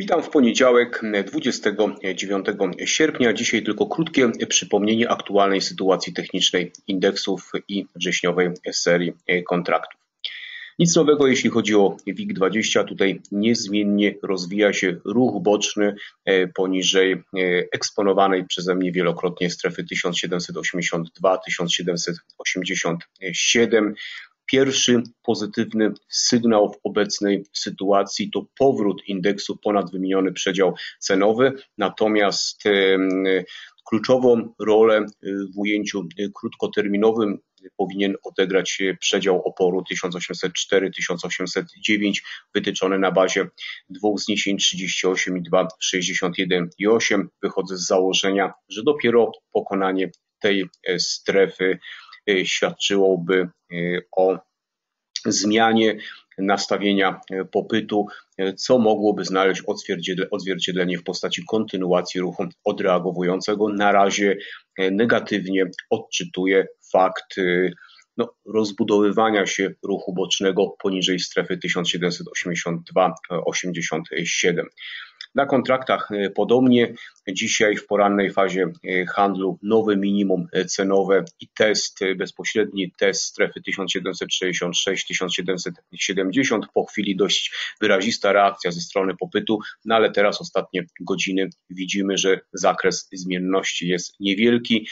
Witam w poniedziałek 29 sierpnia. Dzisiaj tylko krótkie przypomnienie aktualnej sytuacji technicznej indeksów i wrześniowej serii kontraktów. Nic nowego, jeśli chodzi o WIG20. Tutaj niezmiennie rozwija się ruch boczny e, poniżej e, eksponowanej przeze mnie wielokrotnie strefy 1782-1787. Pierwszy pozytywny sygnał w obecnej sytuacji to powrót indeksu ponad wymieniony przedział cenowy, natomiast kluczową rolę w ujęciu krótkoterminowym powinien odegrać przedział oporu 1804-1809 wytyczony na bazie dwóch zniesień 38 i 2, 61 i 8. Wychodzę z założenia, że dopiero pokonanie tej strefy świadczyłoby y, o zmianie nastawienia y, popytu, co mogłoby znaleźć odzwierciedlenie w postaci kontynuacji ruchu odreagowującego. Na razie negatywnie odczytuje fakt no, rozbudowywania się ruchu bocznego poniżej strefy 1782-87. Na kontraktach e, podobnie. Dzisiaj w porannej fazie e, handlu nowe minimum e, cenowe i test, bezpośredni test strefy 1766-1770. Po chwili dość wyrazista reakcja ze strony popytu, no ale teraz ostatnie godziny widzimy, że zakres zmienności jest niewielki.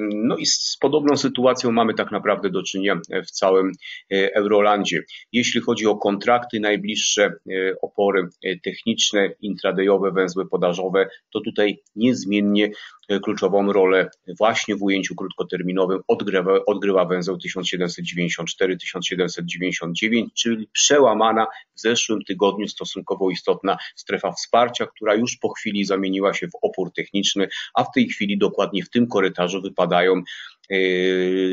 No i z podobną sytuacją mamy tak naprawdę do czynienia w całym e, Eurolandzie. Jeśli chodzi o kontrakty, najbliższe e, opory e, techniczne, intradayowe, węzły podażowe, to tutaj niezmiennie kluczową rolę właśnie w ujęciu krótkoterminowym odgrywa, odgrywa węzeł 1794-1799, czyli przełamana w zeszłym tygodniu stosunkowo istotna strefa wsparcia, która już po chwili zamieniła się w opór techniczny, a w tej chwili dokładnie w tym korytarzu wypadają e,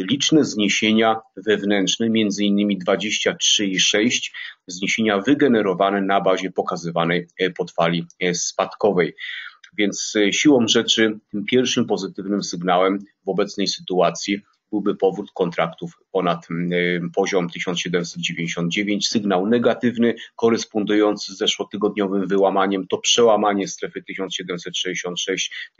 liczne zniesienia wewnętrzne, między innymi 23,6 zniesienia wygenerowane na bazie pokazywanej e, podfali e, spadkowej. Więc siłą rzeczy tym pierwszym pozytywnym sygnałem w obecnej sytuacji byłby powrót kontraktów ponad poziom 1799. Sygnał negatywny, korespondujący z zeszłotygodniowym wyłamaniem, to przełamanie strefy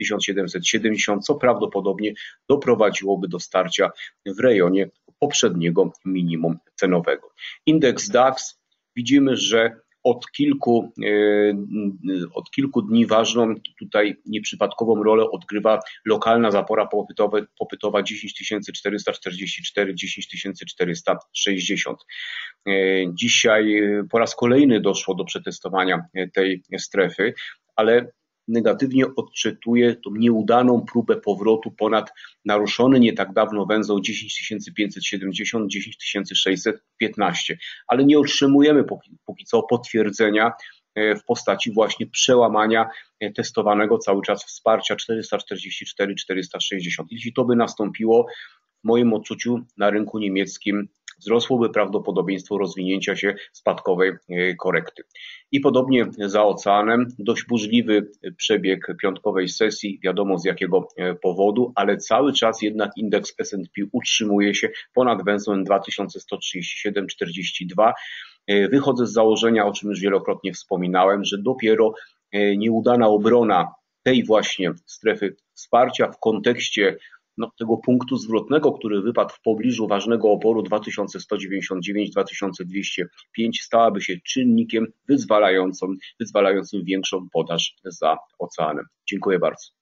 1766-1770, co prawdopodobnie doprowadziłoby do starcia w rejonie poprzedniego minimum cenowego. Indeks DAX widzimy, że od kilku, e, od kilku dni ważną tutaj nieprzypadkową rolę odgrywa lokalna zapora popytowa, popytowa 10444, 10460. E, dzisiaj po raz kolejny doszło do przetestowania tej strefy, ale negatywnie odczytuje tą nieudaną próbę powrotu ponad naruszony nie tak dawno węzeł 10570, 10615, ale nie otrzymujemy póki, póki co potwierdzenia e, w postaci właśnie przełamania e, testowanego cały czas wsparcia 444-460. Jeśli to by nastąpiło, w moim odczuciu na rynku niemieckim wzrosłoby prawdopodobieństwo rozwinięcia się spadkowej e, korekty. I podobnie za oceanem, dość burzliwy przebieg piątkowej sesji, wiadomo z jakiego e, powodu, ale cały czas jednak indeks S&P utrzymuje się ponad węzłem 2137,42. E, wychodzę z założenia, o czym już wielokrotnie wspominałem, że dopiero nieudana obrona tej właśnie strefy wsparcia w kontekście no, tego punktu zwrotnego, który wypadł w pobliżu ważnego oporu 2199-2205 stałaby się czynnikiem wyzwalającym, wyzwalającym większą podaż za oceanem. Dziękuję bardzo.